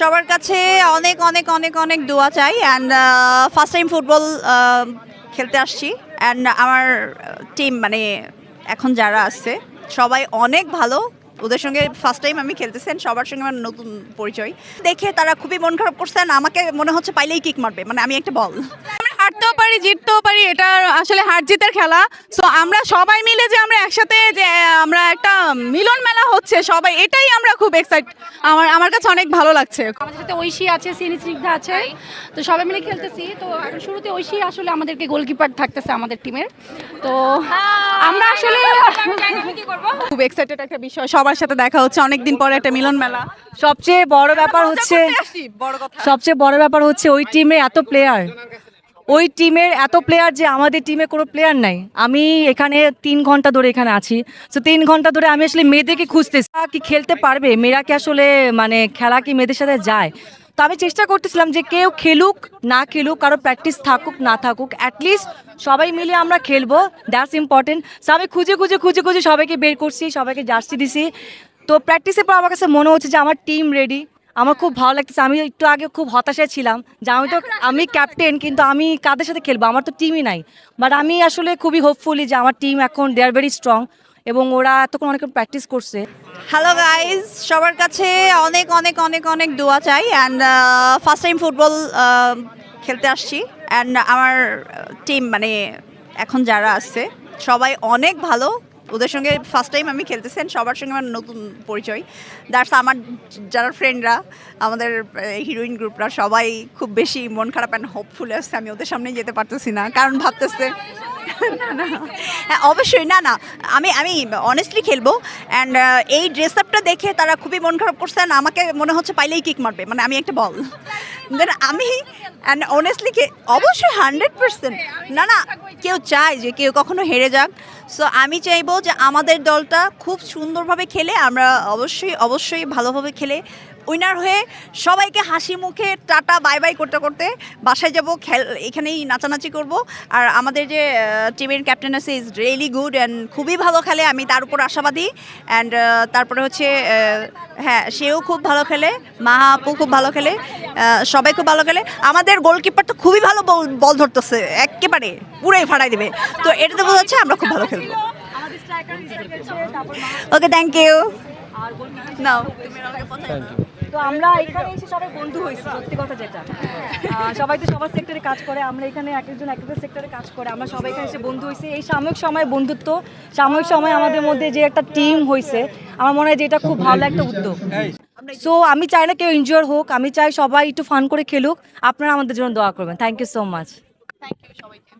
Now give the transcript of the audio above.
সবার কাছে অনেক অনেক অনেক অনেক দোয়া চাই। অ্যান্ড ফার্স্ট টাইম ফুটবল খেলতে আসছি। অ্যান্ড আমার টিম মানে এখন যারা আছে, সবাই অনেক ভালো। ওদের সঙ্গে ফার্স্ট টাইম আমি খেলতেছেন সবার সঙ্গে আমার নতুন পরিচয়। দেখে তারা খুবই মন খারাপ করছেন আমাকে মনে হচ্ছে পাইলেই কিক মারবে। মানে আমি একটা বল হারতেও পারি, জিততেও পারি, এটা আসলে হার জিতের খেলা। সো আমরা সবাই মিলে যে আমরা একসাথে মিলন মেলা হচ্ছে সবাই এটাই আমরা খুব এক্সাইট আমার আমার কাছে অনেক ভালো লাগছে। আমাদের সাথে ঐশী আছে সিনি স্নিগ্ধা আছে তো সবাই মিলে খেলতেছি। তো শুরুতে ঐশী আসলে আমাদেরকে গোলকিপার থাকতেছে আমাদের টিমের তো আমরা আসলে খুব এক্সাইটেড একটা বিষয় সবার সাথে দেখা হচ্ছে অনেকদিন পরে একটা মিলন মেলা। সবচেয়ে বড় ব্যাপার হচ্ছে সবচেয়ে বড় ব্যাপার হচ্ছে ওই টিমে এত প্লেয়ার ওই টিমের এত প্লেয়ার যে আমাদের টিমে কোনো প্লেয়ার নাই। আমি এখানে তিন ঘণ্টা ধরে এখানে আছি। তো তিন ঘণ্টা ধরে আমি আসলে মেয়েদেরকে খুঁজতেছি। কি খেলতে পারবে? মেয়েরা কি আসলে মানে খেলা কি মেয়েদের সাথে যায়? তো আমি চেষ্টা করতেছিলাম যে কেউ খেলুক, না খেলুক, কারও প্র্যাকটিস থাকুক, না থাকুক অ্যাটলিস্ট সবাই মিলে আমরা খেলব। দ্যাটস ইম্পর্টেন্ট সো আমি খুঁজে খুঁজে খুঁজে খুঁজে সবাইকে বের করছি, সবাইকে জার্সি দিছি। তো প্র্যাকটিসের পর আমার কাছে মনে হচ্ছে যে আমার টিম রেডি আমার খুব ভালো লাগতেছে। আমি একটু আগে খুব হতাশায় ছিলাম যে আমি তো আমি ক্যাপ্টেন কিন্তু আমি কাদের সাথে খেলব? আমার তো টিমই নাই। বাট আমি আসলে খুবই হোপফুলি যে আমার টিম এখন দে আর ভেরি স্ট্রং এবং ওরা এতক্ষণ অনেক প্র্যাকটিস করছে। হ্যালো গাইজ সবার কাছে অনেক অনেক অনেক অনেক দোয়া চাই। অ্যান্ড ফার্স্ট টাইম ফুটবল খেলতে আসছি। অ্যান্ড আমার টিম মানে এখন যারা আছে সবাই অনেক ভালো। ওদের সঙ্গে ফার্স্ট টাইম আমি খেলতেছেন সবার সঙ্গে আমার নতুন পরিচয়। দ্যাটস আমার, যারা ফ্রেন্ডরা আমাদের হিরোইন গ্রুপরা সবাই খুব বেশি মন খারাপ অ্যান্ড হোপফুল আসছে আমি ওদের সামনে যেতে পারতেছি না। কারণ ভাবতেছে হ্যাঁ অবশ্যই, না না, আমি আমি অনেস্টলি খেলব অ্যান্ড এই ড্রেস আপটা দেখে তারা খুবই মন খারাপ করছেন আমাকে মনে হচ্ছে পাইলেই কিক মারবে মানে আমি একটা বল দেন আমি অ্যান্ড অনেস্টলি অবশ্যই হান্ড্রেড পার্সেন্ট না না, কেউ চায় যে কেউ কখনো হেরে যাক। সো আমি চাইব যে আমাদের দলটা খুব সুন্দরভাবে খেলে, আমরা অবশ্যই অবশ্যই ভালোভাবে খেলে। উইনার হয়ে সবাইকে হাসি মুখে টাটা, বাই বাই করতে করতে বাসায় যাব, খেল, এখানেই নাচানাচি করব। আর আমাদের যে টিমের ক্যাপ্টেন আছে ইজ রিয়েলি গুড অ্যান্ড খুবই ভালো খেলে, আমি তার উপর আশাবাদী। অ্যান্ড তারপরে হচ্ছে হ্যাঁ সেও খুব ভালো খেলে মাহা আপু খুব ভালো খেলে সবাই খুব ভালো খেলে। আমাদের গোলকিপার তো খুবই ভালো বল ধরতেছে, একেবারে পুরাই ফাটাই দেবে। তো এটাতে বোঝা যাচ্ছে আমরা খুব ভালো খেলব। ওকে থ্যাংক ইউ নাও তো আমরা এখানে এসে সবাই বন্ধু হয়েছি সত্যি কথা যেটা। সবাই তো সবার সেক্টরে কাজ করে আমরা এখানে এক একজন এক সেক্টরে কাজ করে আমরা সবাই এখানে এসে বন্ধু হয়েছি। এই সাময়িক সময় বন্ধুত্ব সাময়িক সময় আমাদের মধ্যে যে একটা টিম হয়েছে আমার মনে হয় যে এটা খুব ভালো একটা উদ্যোগ। সো আমি চাই না কেউ এনজয় হোক আমি চাই সবাই একটু ফান করে খেলুক। আপনারা আমাদের জন্য দোয়া করবেন। Thank you so much thank you সবাইকে।